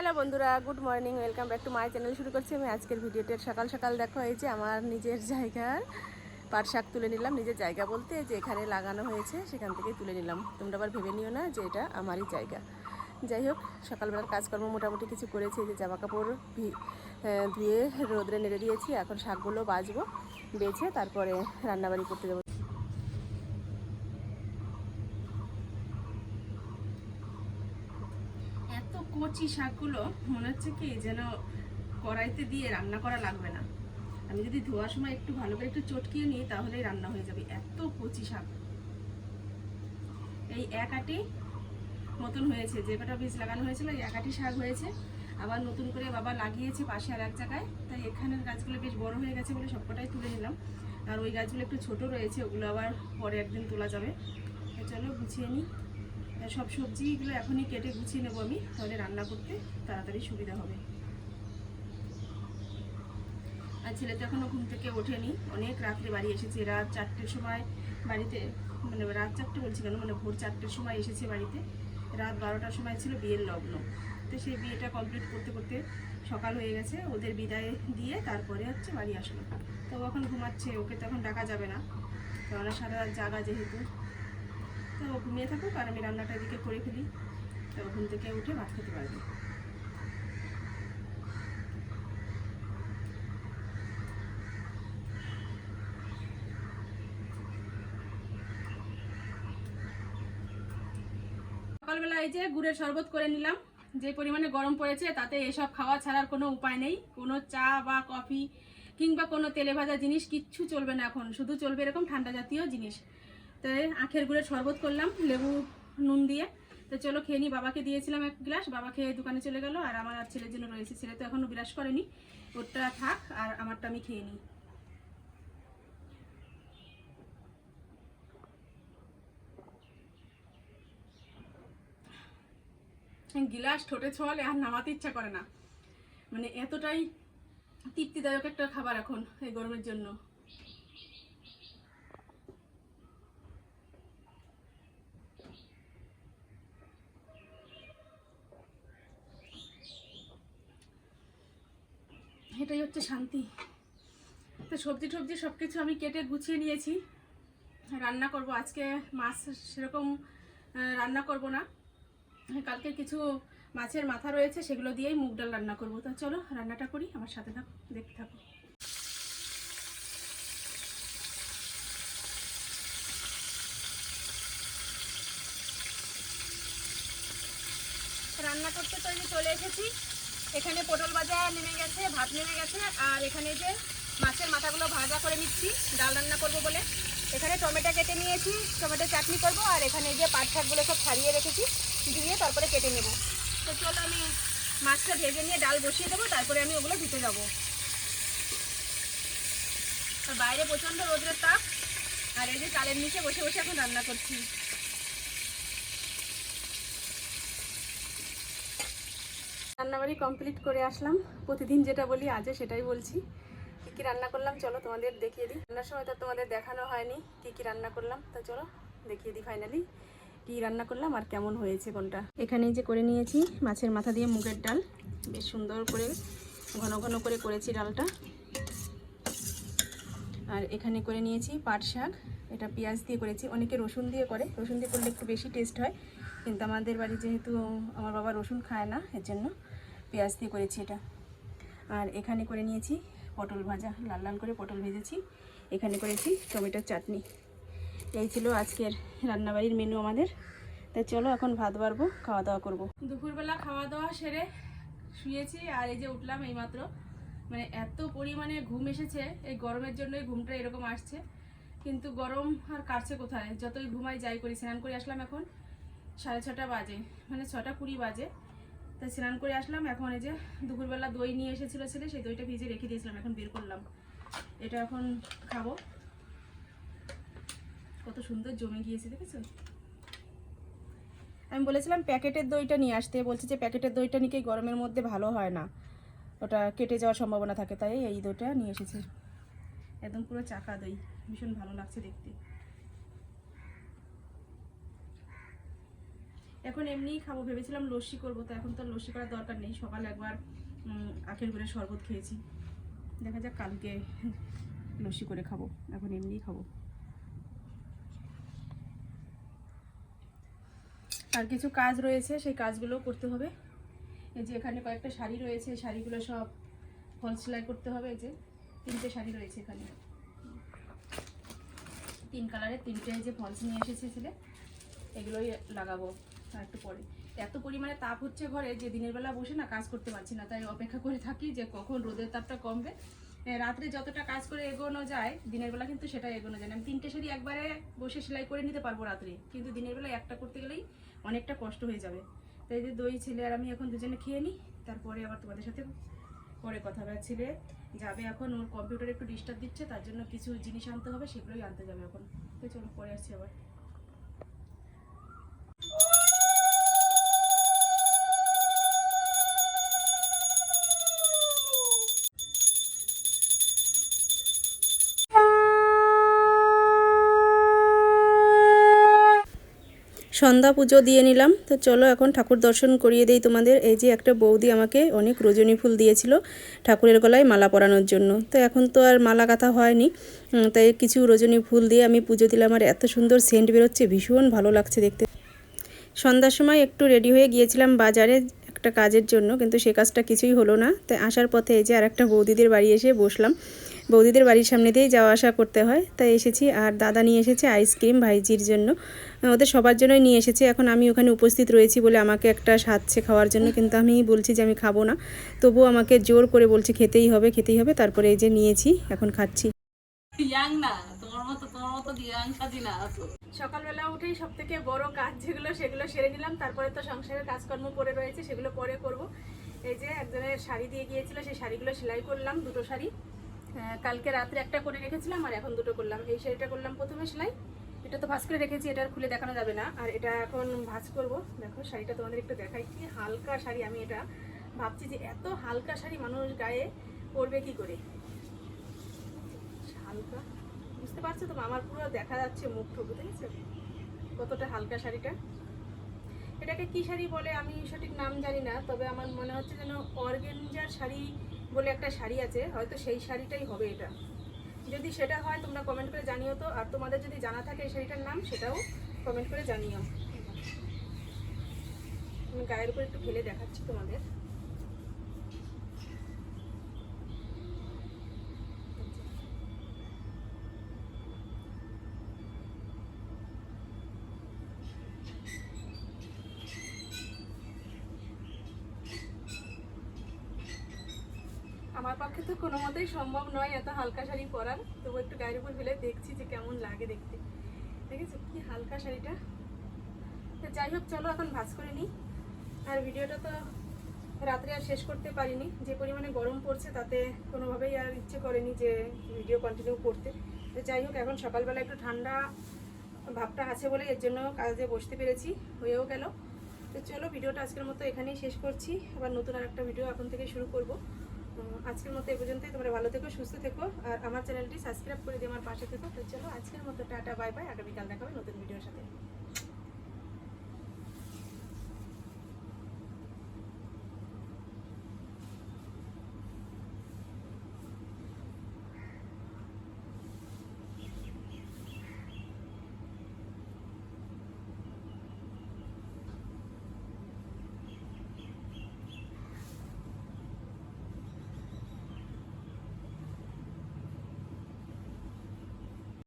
Hello বন্ধুরা, good morning, welcome back to my channel. শুরু করছি আমি আজকের ভিডিওটা সকাল সকাল দেখো যে আমার নিজের জায়গার পাট শাক তুলে নিলাম, নিজের জায়গা বলতে যে এখানে লাগানো হয়েছে, সেখান থেকেই তুলে নিলাম। তোমরা আবার ভেবে নিও না যে এটা আমারই জায়গা। যাই হোক, সকালবেলার কাজকর্ম মোটামুটি কিছু করেছি যে জামা কাপড় ধুয়ে রোদরে নেড়ে দিয়েছি, এখন শাকগুলো বাজবো, বেছে তারপরে রান্নাবাড়ি করতে যাব এত কচি শাকগুলো মনে হচ্ছে কি যেন কড়াইতে দিয়ে রান্না করা লাগবে না। আমি যদি ধোয়ার সময় একটু ভালো করে একটু চটকিয়ে নিই, তাহলেই রান্না হয়ে যাবে। এত কচি শাক। এই এক আটি মতন হয়েছে। যে কটা বীজ লাগানো হয়েছিল এক আটি শাক হয়েছে। আবার নতুন করে বাবা লাগিয়েছে পাশে আর এক জায়গায়। তাই এখানের গাছগুলো বেশ বড় হয়ে গেছে বলে সবকটাই তুলে নিলাম। আর ওই গাছগুলো একটু ছোট রয়েছে, ওগুলো আবার পরে একদিন তোলা যাবে। চলো গুছিয়ে নিই। সব সবজিগুলো এখনই কেটে গুছিয়ে নেব আমি। তাহলে রান্না করতে তাড়াতাড়ি সুবিধা হবে। আর ছেলে তো এখনও ঘুম থেকে ওঠেনি। অনেক রাত্রে বাড়ি এসেছে। রাত চারটের সময় বাড়িতে মানে রাত চারটে বলছি কেন? মানে ভোর চারটের সময় এসেছে বাড়িতে। রাত বারোটার সময় ছিল বিয়ের লগ্ন। তো সেই বিয়েটা কমপ্লিট করতে করতে সকাল হয়ে গেছে। ওদের বিদায় দিয়ে তারপরে হচ্ছে বাড়ি আসলো। তো এখন ঘুমাচ্ছে। ওকে তো এখন ডাকা যাবে না। কেননা সারা রাত জাগা যেহেতু। তো ঘুমিয়ে থাকুক আর আমি রান্নাটা এদিকে করে ফেলি। তো ঘুম থেকে উঠে ভাত খেতে পারবে। সকালবেলা এই যে গুড়ের শরবত করে নিলাম। যে পরিমাণে গরম পড়েছে, তাতে এসব খাওয়া ছাড়ার কোনো উপায় নেই। কোনো চা বা কফি কিংবা কোনো তেলে ভাজা জিনিস কিচ্ছু চলবে না এখন। শুধু চলবে এরকম ঠান্ডা জাতীয় জিনিস। তো আখের গুড়ের শরবত করলাম, লেবু, নুন দিয়ে। তো চলো খেয়ে নিই বাবাকে দিয়েছিলাম এক গ্লাস, বাবা খেয়ে দোকানে চলে গেল, আর আমার আর ছেলের জন্য রয়েছে, ছেলে তো এখনও বিরাস করেনি। ওরটা থাক, আর আমারটা আমি খেয়ে নিই গিলাস, ঠোঁটে ছোঁয়ালে আর নামাতে ইচ্ছা করে না। মানে এতটাই তৃপ্তিদায়ক একটা খাবার এখন এই গরমের জন্য। এটাই হচ্ছে শান্তি। তো সবজি টবজি সব কিছু আমি কেটে গুছিয়ে নিয়েছি। রান্না করব আজকে, মাছ সেরকম রান্না করব না। কালকে কিছু মাছের মাথা রয়েছে, সেগুলো দিয়েই মুগ ডাল রান্না করব। তো চলো, রান্নাটা করি, আমার সাথে থাকো, দেখতে থাকো। রান্না করতে তো চলে এসেছি। এখানে পটল ভাজা নেমে গেছে, ভাত নেমে গেছে, আর এখানে যে মাছের মাথাগুলো ভাজা করে নিচ্ছি, ডাল রান্না করব বলে। এখানে টমেটো কেটে নিয়েছি, টমেটো চাটনি করব, আর এখানে যে পাট শাকগুলো সব ছাড়িয়ে রেখেছি, দিয়ে তারপরে কেটে নেব। তো চলো আমি মাছটা ভেজে নিয়ে ডাল বসিয়ে দেবো, তারপরে আমি ওগুলো দিতে যাব। আর বাইরে প্রচণ্ড রোদ্রের তাপ, আর এই যে চালের নিচে বসে বসে এখন রান্না করছি। রান্নাবাড়ি কমপ্লিট করে আসলাম। প্রতিদিন যেটা বলি, আজও সেটাই বলছি। কী কী রান্না করলাম, চলো তোমাদের দেখিয়ে দিই। রান্নার সময় তো তোমাদের দেখানো হয়নি কী কী রান্না করলাম, তো চলো দেখিয়ে দিই ফাইনালি কী রান্না করলাম আর কেমন হয়েছে কোনটা। এখানে যে করে নিয়েছি মাছের মাথা দিয়ে মুগের ডাল। বেশ সুন্দর করে, ঘন ঘন করে করেছি ডালটা। আর এখানে করে নিয়েছি পাট শাক। এটা পেঁয়াজ দিয়ে করেছি। অনেকে রসুন দিয়ে করে। রসুন দিয়ে করলে একটু বেশি টেস্ট হয়। কিন্তু আমাদের বাড়ি যেহেতু আমার বাবা রসুন খায় না, এর জন্য পেঁয়াজ দিয়ে করেছি এটা। আর এখানে করে নিয়েছি পটল ভাজা, লাল লাল করে পটল ভেজেছি। এখানে করেছি টমেটোর চাটনি। এই ছিল আজকের রান্নাবাড়ির মেনু আমাদের। তাই চলো এখন ভাত বাড়বো, খাওয়া দাওয়া করব। দুপুরবেলা খাওয়া দাওয়া সেরে শুয়েছি আর এই যে উঠলাম এইমাত্র। মানে এত পরিমাণে ঘুম এসেছে, এই গরমের জন্যই ঘুমটা এরকম আসছে। কিন্তু গরম আর কাটছে কোথায়? যতই ঘুমাই যাই করি, স্নান করে আসলাম এখন। সাড়ে ছটা বাজে মানে ছটা কুড়ি বাজে। তাই স্নান করে আসলাম, এখন এই যে দুপুরবেলা দই নিয়ে এসেছিল ছেলে, সেই দইটা ভিজে রেখে দিয়েছিলাম, এখন বের করলাম। এটা এখন খাব। কত সুন্দর জমে গিয়েছে, দেখেছ? আমি বলেছিলাম প্যাকেটের দইটা নিয়ে আসতে, বলছি যে প্যাকেটের দইটা নিয়ে গরমের মধ্যে ভালো হয় না। ওটা কেটে যাওয়ার সম্ভাবনা থাকে, তাই এই দইটা নিয়ে এসেছে। একদম পুরো চাকা দই, ভীষণ ভালো লাগছে দেখতে। এখন এমনিই খাব, ভেবেছিলাম লস্যি করব, তো এখন তো লস্যি করার দরকার নেই। সকালে একবার আখের গুড়ের শরবত খেয়েছি। দেখা যাক কালকে লস্যি করে খাব, এখন এমনিই খাব। আর কিছু কাজ রয়েছে, সেই কাজগুলো করতে হবে। এই যে এখানে কয়েকটা শাড়ি রয়েছে শাড়িগুলো সব ফল সেলাই করতে হবে, এই যে তিনটে শাড়ি রয়েছে এখানে। তিন কালারের, তিনটে যে ফলস নিয়ে এসেছে ছেলে, এগুলোই লাগাবো। একটু পরে। এত পরিমাণে তাপ হচ্ছে ঘরে যে দিনের বেলা বসে না কাজ করতে পারছি না, তাই অপেক্ষা করে থাকি যে কখন রোদের তাপটা কমবে। রাত্রে যতটা কাজ করে এগোনো যায়, দিনের বেলা কিন্তু সেটা এগোনো যায় না। আমি তিনটে শাড়ি একবারে বসে সেলাই করে নিতে পারব রাত্রে, কিন্তু দিনের বেলা একটা করতে গেলেই অনেকটা কষ্ট হয়ে যাবে। তাই যে দই, ছেলে আর আমি এখন দুজনে খেয়ে নিই, তারপরে আবার তোমাদের সাথে পরে কথা হবে। আর ছেলে যাবে এখন, ওর কম্পিউটারে একটু ডিস্টার্ব দিচ্ছে, তার জন্য কিছু জিনিস আনতে হবে, সেগুলোই আনতে যাবে এখন। তো চলো, পরে আসছি আবার। সন্ধ্যা পুজো দিয়ে নিলাম। তো চলো এখন ঠাকুর দর্শন করিয়ে দেই তোমাদের। এই যে একটা বৌদি আমাকে অনেক রজনী ফুল দিয়েছিল ঠাকুরের গলায় মালা পরানোর জন্য। তো এখন তো আর মালা গাঁথা হয়নি। তাই কিছু রজনী ফুল দিয়ে আমি পুজো দিলাম আর এত সুন্দর সেন্ট বেরোচ্ছে, ভীষণ ভালো লাগছে দেখতে। সন্ধ্যার সময় একটু রেডি হয়ে গিয়েছিলাম বাজারে একটা কাজের জন্য, কিন্তু সে কাজটা কিছুই হলো না। তাই আসার পথে এই যে আর একটা বৌদিদের বাড়ি এসে বসলাম। বৌদিদের বাড়ির সামনে দিয়েই যাওয়া আসা করতে হয় তাই এসেছি। আর দাদা নিয়ে এসেছে আইসক্রিম ভাইজির জন্য। ওদের সবার জন্যই নিয়ে এসেছে। এখন আমি ওখানে উপস্থিত রয়েছি বলে আমাকে একটা সাজছে খাওয়ার জন্য কিন্তু আমি বলছি যে আমি খাব না। তবুও আমাকে জোর করে বলছে খেতেই হবে খেতেই হবে। তারপরে এই যে নিয়েছি এখন খাচ্ছি। ইয়াং না তোমার মতো তোমার মতো ইয়াং সাজি না সকালবেলা উঠেই সব থেকে বড় কাজ যেগুলো সেগুলো সেরে নিলাম। তারপরে তো সংসারের কাজকর্ম পড়ে রয়েছে সেগুলো পরে করব। এই যে একজনের শাড়ি দিয়ে গিয়েছিল সেই শাড়িগুলো সেলাই করলাম দুটো শাড়ি। কালকে রাত্রে একটা করে রেখেছিলাম আর এখন দুটো করলাম। এই শাড়িটা করলাম প্রথমে সেলাই। এটা তো ভাজ করে রেখেছি, এটা খুলে দেখানো যাবে না। আর এটা এখন ভাজ করব। দেখো, শাড়িটা তোমাদের একটু দেখাই। কি হালকা শাড়ি আমি এটা ভাবছি যে এত হালকা শাড়ি মানুষ গায়ে পরবে কি করে? হালকা? বুঝতে পারছ তো আমার পুরো দেখা যাচ্ছে মুখ ঠুক গেছো কতটা হালকা শাড়িটা। এটাকে কি শাড়ি বলে আমি সঠিক নাম জানি না, তবে আমার মনে হচ্ছে যেন অর্গেঞ্জার শাড়ি বলে একটা শাড়ি আছে, হয়তো সেই শাড়িটাই হবে এটা। যদি সেটা হয়, তোমরা কমেন্ট করে জানিও তো। আর তোমাদের যদি জানা থাকে এই শাড়িটার নাম, সেটাও কমেন্ট করে জানিও। আমি গায়ের উপর একটু ফেলে দেখাচ্ছি তোমাদের। আমার পক্ষে তো কোনো মতেই সম্ভব নয় এত হালকা শাড়ি পরার। তবু একটু গায়ের উপর ফেলে দেখছি যে কেমন লাগে দেখতে। ঠিক আছে কি হালকা শাড়িটা? তো যাই হোক, চলো এখন ভাজ করে নিই। আর ভিডিওটা তো রাত্রে আর শেষ করতে পারিনি। যে পরিমাণে গরম পড়ছে তাতে কোনোভাবেই আর ইচ্ছে করেনি যে ভিডিও কন্টিনিউ করতে। তো যাই হোক, এখন সকালবেলা একটু ঠান্ডা ভাবটা আছে বলে এর জন্য কাজে বসতে পেরেছি, হয়েও গেল। তো চলো, ভিডিওটা আজকের মতো এখানেই শেষ করছি। আবার নতুন আর একটা ভিডিও এখন থেকে শুরু করব। আজকের মতো এ পর্যন্তই। তোমরা ভালো থেকো, সুস্থ থেকো, আর আমার চ্যানেলটি সাবস্ক্রাইব করে দিয়ে আমার পাশে থেকো। তো চলো, আজকের মতো টাটা, বাই বাই। আগামীকাল দেখাবে নতুন ভিডিওর সাথে।